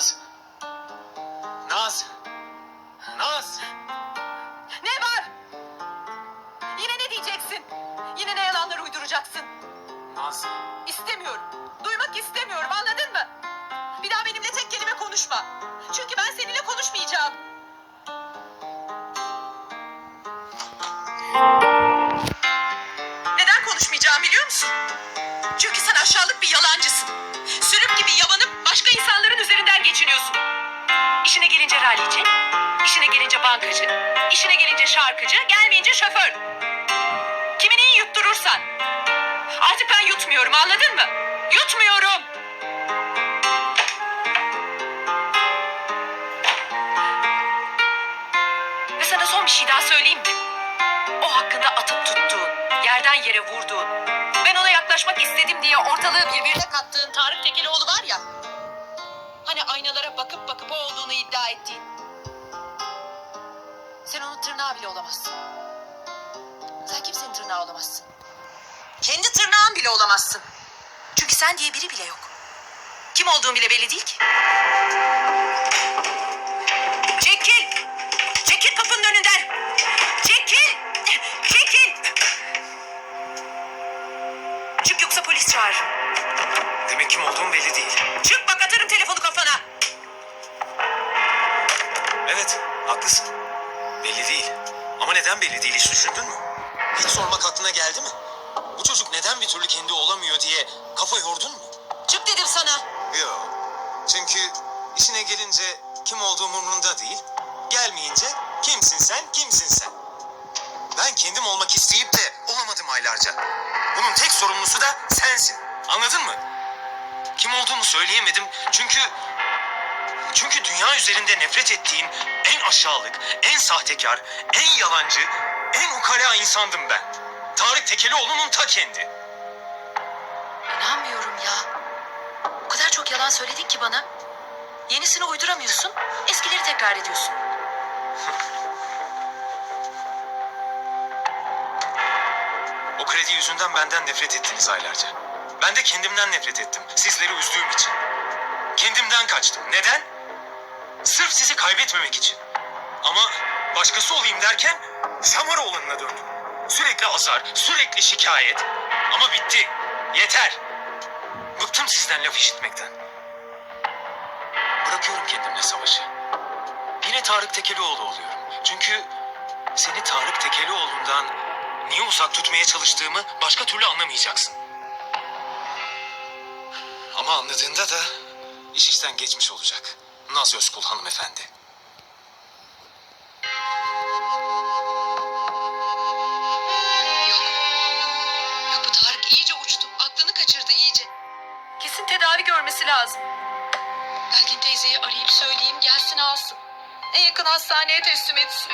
Naz. Naz. Naz. Ne var? Yine ne diyeceksin? Yine ne yalanlar uyduracaksın? Naz. İstemiyorum. Duymak istemiyorum anladın mı? Bir daha benimle tek kelime konuşma. Çünkü ben seninle konuşmayacağım. Neden konuşmayacağım biliyor musun? Çünkü sen aşağılık bir yalancısın. Geçiniyorsun. İşine gelince rallici, işine gelince bankacı, işine gelince şarkıcı, gelmeyince şoför. Kimin iyi yutturursan. Artık ben yutmuyorum anladın mı? Yutmuyorum. Ve sana son bir şey daha söyleyeyim mi? O hakkında atıp tuttuğun, yerden yere vurduğun, ben ona yaklaşmak istedim diye ortalığı birbirine kattığın Tarık Tekelioğlu var ya. Hani aynalara bakıp bakıp o olduğunu iddia ettiğin. Sen onun tırnağı bile olamazsın. Sen kimsenin tırnağı olamazsın. Kendi tırnağın bile olamazsın. Çünkü sen diye biri bile yok. Kim olduğun bile belli değil ki. Çık yoksa polis çağırırım. Demek kim olduğum belli değil. Çık bak atarım telefonu kafana. Evet, haklısın. Belli değil. Ama neden belli değil hiç düşündün mü? Hiç sormak aklına geldi mi? Bu çocuk neden bir türlü kendi olamıyor diye kafa yordun mu? Çık dedim sana. Yok. Çünkü işine gelince kim olduğum umurunda değil. Gelmeyince kimsin sen, kimsin sen. Ben kendim olmak isteyip de olamadım aylarca. Bunun tek sorumlusu da sensin. Anladın mı? Kim olduğumu söyleyemedim çünkü... Çünkü dünya üzerinde nefret ettiğin en aşağılık, en sahtekar, en yalancı, en ukala insandım ben. Tarık Tekelioğlu'nun ta kendi. İnanmıyorum ya. O kadar çok yalan söyledin ki bana. Yenisini uyduramıyorsun, eskileri tekrar ediyorsun. kredi yüzünden benden nefret ettiniz aylarca. Ben de kendimden nefret ettim. Sizleri üzdüğüm için. Kendimden kaçtım. Neden? Sırf sizi kaybetmemek için. Ama başkası olayım derken Şamaroğlan'ına döndüm. Sürekli azar, sürekli şikayet. Ama bitti. Yeter. Bıktım sizden laf işitmekten. Bırakıyorum kendimle savaşı. Yine Tarık Tekelioğlu oluyorum. Çünkü seni Tarık Tekelioğlu'ndan niye uzak tutmaya çalıştığımı başka türlü anlamayacaksın. Ama anladığında da iş işten geçmiş olacak. Naz Özkul hanımefendi. Yok. Yok bu Tarık iyice uçtu. Aklını kaçırdı iyice. Kesin tedavi görmesi lazım. Belki teyzeyi arayıp söyleyeyim gelsin alsın. En yakın hastaneye teslim etsin.